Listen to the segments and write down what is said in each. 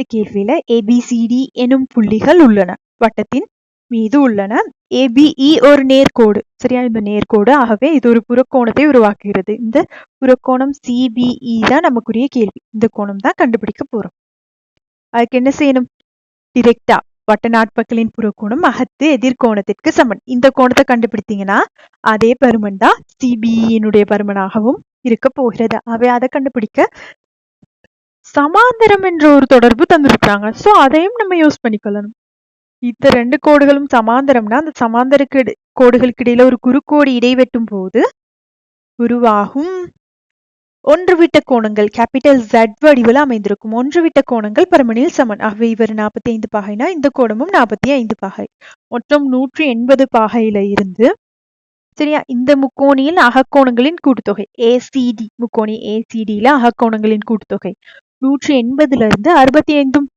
இந்த கேள்வியில ஏபிசிடி எனும் புள்ளிகள் உள்ளன. வட்டத்தின் மீது உள்ளன. ஏபிஇ ஒரு நேர்கோடு. சரியா? இந்த நேர்கோடு ஆகவே இது ஒரு புறக்கோணத்தை உருவாக்குகிறது. இந்த புறக்கோணம் சிபிஇ தான் நமக்குரிய கேள்வி. இந்த கோணம் தான் கண்டுபிடிக்க போறோம். அதுக்கு என்ன செய்யணும்? டிரெக்டா வட்ட நாட்பக்களின் புறக்கோணம் அகத்து எதிர்கோணத்திற்கு சமன். இந்த கோணத்தை கண்டுபிடித்தீங்கன்னா அதே பருமன் தான் சிபிஇனுடைய பருமனாகவும் இருக்க போகிறது. அவை அதை கண்டுபிடிக்க சமாந்தரம் என்ற ஒரு தொடர்பு தந்திருக்காங்க சோ அதையும் நம்ம யூஸ் பண்ணிக்கொள்ளணும். இந்த ரெண்டு கோடுகளும் சமாந்தரம்னா அந்த சமாந்தர கோடுகளுக்கு இடையில ஒரு குறுக்கோடு இடைவெட்டும் போது உருவாகும் ஒன்று விட்ட கோணங்கள் கேபிட்டல் ஜெட் வடிவில் அமைந்திருக்கும். ஒன்று விட்ட கோணங்கள் பரமணியில் சமன். ஆகவே இவர் நாற்பத்தி ஐந்து பாகைனா இந்த கோணமும் நாற்பத்தி ஐந்து பாகை. மொத்தம் நூற்றி எண்பது பாகையில இருந்து சரியா? இந்த முக்கோணியில் அகக்கோணங்களின் கூட்டுத்தொகை ஏசிடி முக்கோணி ஏசிடியில அகக்கோணங்களின் கூட்டுத்தொகை. நூற்றி எண்பதுல இருந்து அறுபத்தி ஐந்தும்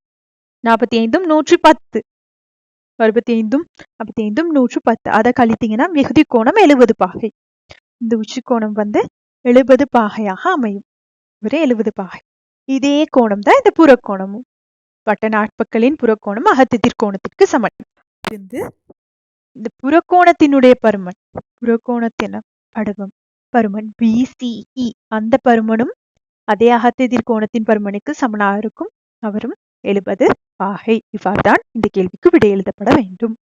நாற்பத்தி ஐந்தும் நூற்றி பத்து அறுபத்தி ஐந்தும் நாற்பத்தி ஐந்தும் நூற்று பத்து அதை கழித்தீங்கன்னா விகுதி கோணம் எழுபது பாகை. இந்த உச்சி கோணம் வந்து எழுபது பாகையாக அமையும். ஒரு எழுபது பாகை. இதே கோணம் தான் இந்த புறக்கோணமும். வட்ட நாட்பக்களின் புறக்கோணம் அகத்திற்கோணத்திற்கு சமன் இருந்து இந்த புறக்கோணத்தினுடைய பருமன் புறக்கோணத்தின படுவம் பருமன் பிசிஇ அந்த பருமனும் அதே அகத்தெதிர்கோணத்தின் பருமனுக்கு சமனாக இருக்கும் அவரும் எழுபது பாகை இவ்வாறுதான் இந்த கேள்விக்கு விடை எழுதப்பட வேண்டும்.